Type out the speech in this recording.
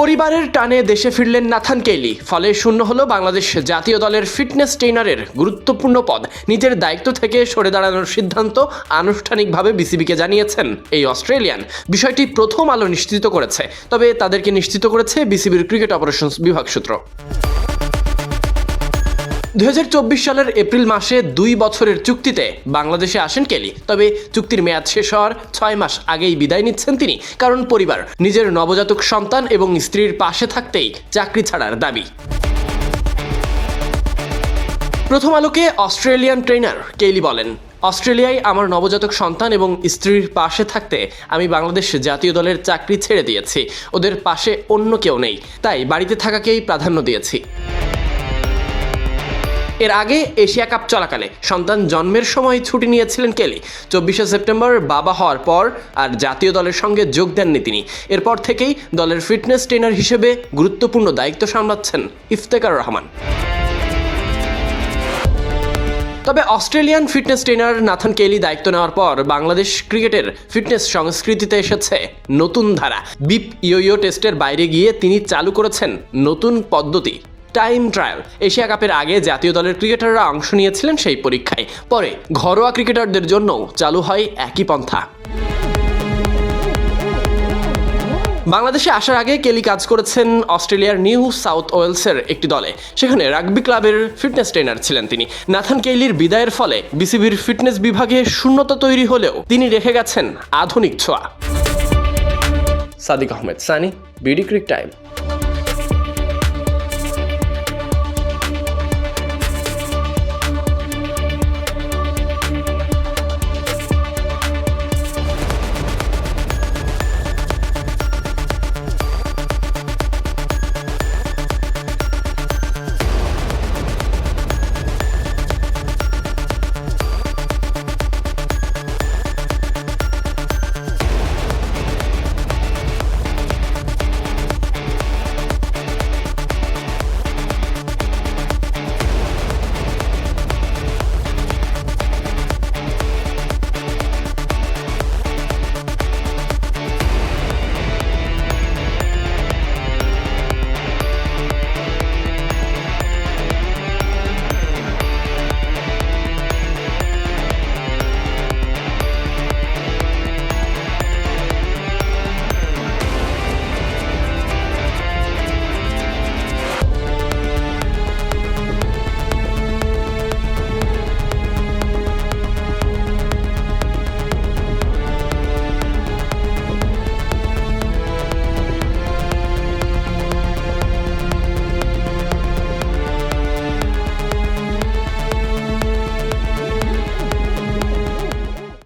পরিবারের টানে দেশে ফিরলেন নাথান কেলি ফলে শূন্য হলো বাংলাদেশ জাতীয় দলের ফিটনেস ট্রেনারের গুরুত্বপূর্ণ পদ। নিজের দায়িত্ব থেকে সরে দাঁড়ানোর সিদ্ধান্ত আনুষ্ঠানিকভাবে বিসিবিকে জানিয়েছেন এই অস্ট্রেলিয়ান। বিষয়টি প্রথম আলো নিশ্চিত করেছে, তবে তাদেরকে নিশ্চিত করেছে বিসিবির ক্রিকেট অপারেশনস বিভাগ সূত্র। দুই হাজার চব্বিশ সালের এপ্রিল মাসে দুই বছরের চুক্তিতে বাংলাদেশে আসেন কেলি। তবে চুক্তির মেয়াদ শেষ হওয়ার ছয় মাস আগেই বিদায় নিচ্ছেন তিনি, কারণ পরিবার, নিজের নবজাতক সন্তান এবং স্ত্রীর পাশে থাকতেই চাকরি ছাড়ার দাবি। প্রথম আলোকে অস্ট্রেলিয়ান ট্রেনার কেইলি বলেন, অস্ট্রেলিয়ায় আমার নবজাতক সন্তান এবং স্ত্রীর পাশে থাকতে আমি বাংলাদেশ জাতীয় দলের চাকরি ছেড়ে দিয়েছি। ওদের পাশে অন্য কেউ নেই, তাই বাড়িতে থাকাকেই প্রাধান্য দিয়েছি। এর আগে এশিয়া কাপ চলাকালে সন্তান জন্মের সময় ছুটি নিয়েছিলেন কেলি। চব্বিশে সেপ্টেম্বর বাবা হওয়ার পর আর জাতীয় দলের সঙ্গে যোগ দেননি তিনি। এরপর থেকেই দলের ফিটনেস ট্রেনার হিসেবে গুরুত্বপূর্ণ দায়িত্ব সামলাচ্ছেন ইফতেকার রহমান। তবে Australian fitness trainer Nathan Kelly দায়িত্ব নেওয়ার পর বাংলাদেশ ক্রিকেটের ফিটনেস সংস্কৃতিতে এসেছে নতুন ধারা। বিপ ইয়ো টেস্টের বাইরে গিয়ে তিনি চালু করেছেন নতুন পদ্ধতি। Time trial. এশিয়া কাপের আগে জাতীয় দলের ক্রিকেটাররা অংশ নিয়েছিলেন সেই পরীক্ষায়। পরে ঘরোয়া ক্রিকেটারদের জন্যও চালু হয় একই পন্থা। বাংলাদেশে আসার আগে কেলি কাজ করেছেন অস্ট্রেলিয়ার নিউ সাউথ ওয়েলসের একটি দলে। সেখানে রাগবি ক্লাবের ফিটনেস ট্রেনার ছিলেন তিনি। নাথান কেইলির বিদায়ের ফলে বিসিবির ফিটনেস বিভাগে শূন্যতা তৈরি হলেও তিনি রেখে গেছেন আধুনিক ছোঁয়া। Sadiq Ahmed, Sunny, BD cric time.